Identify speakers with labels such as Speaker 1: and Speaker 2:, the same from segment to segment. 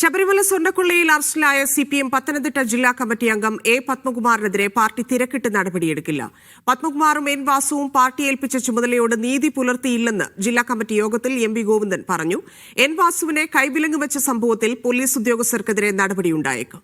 Speaker 1: ശബരിമല സ്വർണക്കൊള്ളയിൽ അറസ്റ്റിലായ C P M Pathanamthitta ജില്ലാ committee അംഗം എ പത്മകുമാറിനെതിരെ പാർട്ടി തിരക്കിട്ട് നടപടിയെടുക്കില്ല. പത്മകുമാറും എൻ വാസുവും പാർട്ടി ഏൽപ്പിച്ച ചുമതലയോട് നീതി പുലർത്തിയില്ലെന്ന് ജില്ലാ കമ്മിറ്റി യോഗത്തിൽ എം വി ഗോവിന്ദൻ പറഞ്ഞു. എൻ വാസുവിനെ കൈവിലങ്ങ് വെച്ച സംഭവത്തിൽ പോലീസ് ഉദ്യോഗസ്ഥർക്കെതിരെ നടപടിയുണ്ടായേക്കും.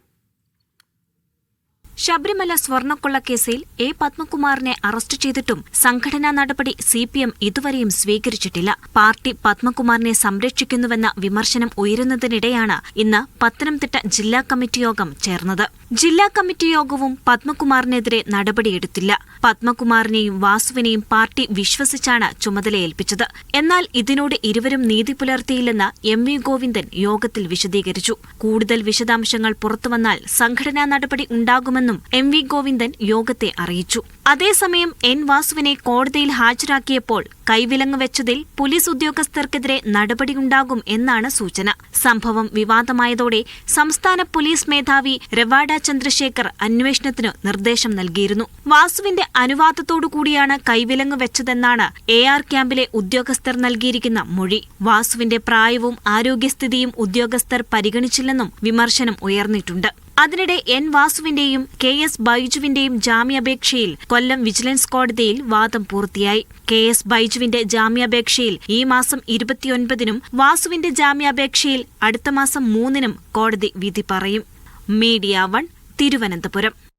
Speaker 2: ശബരിമല സ്വർണക്കൊള്ളക്കേസിൽ എ പത്മകുമാറിനെ അറസ്റ്റ് ചെയ്തിട്ടും സംഘടനാ നടപടി സി പി എം ഇതുവരെയും സ്വീകരിച്ചിട്ടില്ല. പാർട്ടി പത്മകുമാറിനെ സംരക്ഷിക്കുന്നുവെന്ന വിമർശനം ഉയരുന്നതിനിടെയാണ് ഇന്ന് പത്തനംതിട്ട ജില്ലാ കമ്മിറ്റി യോഗം ചേർന്നത്. ജില്ലാ കമ്മിറ്റി യോഗവും പത്മകുമാറിനെതിരെ നടപടിയെടുത്തില്ല. പത്മകുമാറിനെയും വാസുവിനെയും പാർട്ടി വിശ്വസിച്ചാണ് ചുമതലയേൽപ്പിച്ചത്. എന്നാൽ ഇതിനോട് ഇരുവരും നീതി പുലർത്തിയില്ലെന്ന് എം വി ഗോവിന്ദൻ യോഗത്തിൽ വിശദീകരിച്ചു. കൂടുതൽ വിശദാംശങ്ങൾ പുറത്തുവന്നാൽ സംഘടനാ നടപടി ഉണ്ടാകുമെന്നും എം വി ഗോവിന്ദൻ യോഗത്തെ അറിയിച്ചു. അതേസമയം എൻ വാസുവിനെ കോടതിയിൽ ഹാജരാക്കിയപ്പോൾ കൈവിലങ്ങ് വെച്ചതിൽ പോലീസ് ഉദ്യോഗസ്ഥർക്കെതിരെ നടപടിയുണ്ടാകും എന്നാണ് സൂചന. സംഭവം വിവാദമായതോടെ സംസ്ഥാന പോലീസ് മേധാവി രവാഡ ചന്ദ്രശേഖർ അന്വേഷണത്തിന് നിർദ്ദേശം നൽകിയിരുന്നു. വാസുവിന്റെ അനുവാദത്തോടുകൂടിയാണ് കൈവിലങ്ങ് വെച്ചതെന്നാണ് എ ആർ ക്യാമ്പിലെ ഉദ്യോഗസ്ഥർ നൽകിയിരിക്കുന്ന മൊഴി. വാസുവിന്റെ പ്രായവും ആരോഗ്യസ്ഥിതിയും ഉദ്യോഗസ്ഥർ പരിഗണിച്ചില്ലെന്നും വിമർശനം ഉയർന്നിട്ടുണ്ട്. അതിനിടെ എൻ വാസുവിന്റെയും കെ എസ് ബൈജുവിന്റെയും ജാമ്യാപേക്ഷയിൽ കൊല്ലം വിജിലൻസ് കോടതിയിൽ വാദം പൂർത്തിയായി. കെ എസ് ബൈജുവിന്റെ ജാമ്യാപേക്ഷയിൽ ഈ മാസം ഇരുപത്തിയൊൻപതിനും വാസുവിന്റെ ജാമ്യാപേക്ഷയിൽ അടുത്ത മാസം മൂന്നിനും കോടതി വിധി പറയും. Media one Thiruvananthapuram.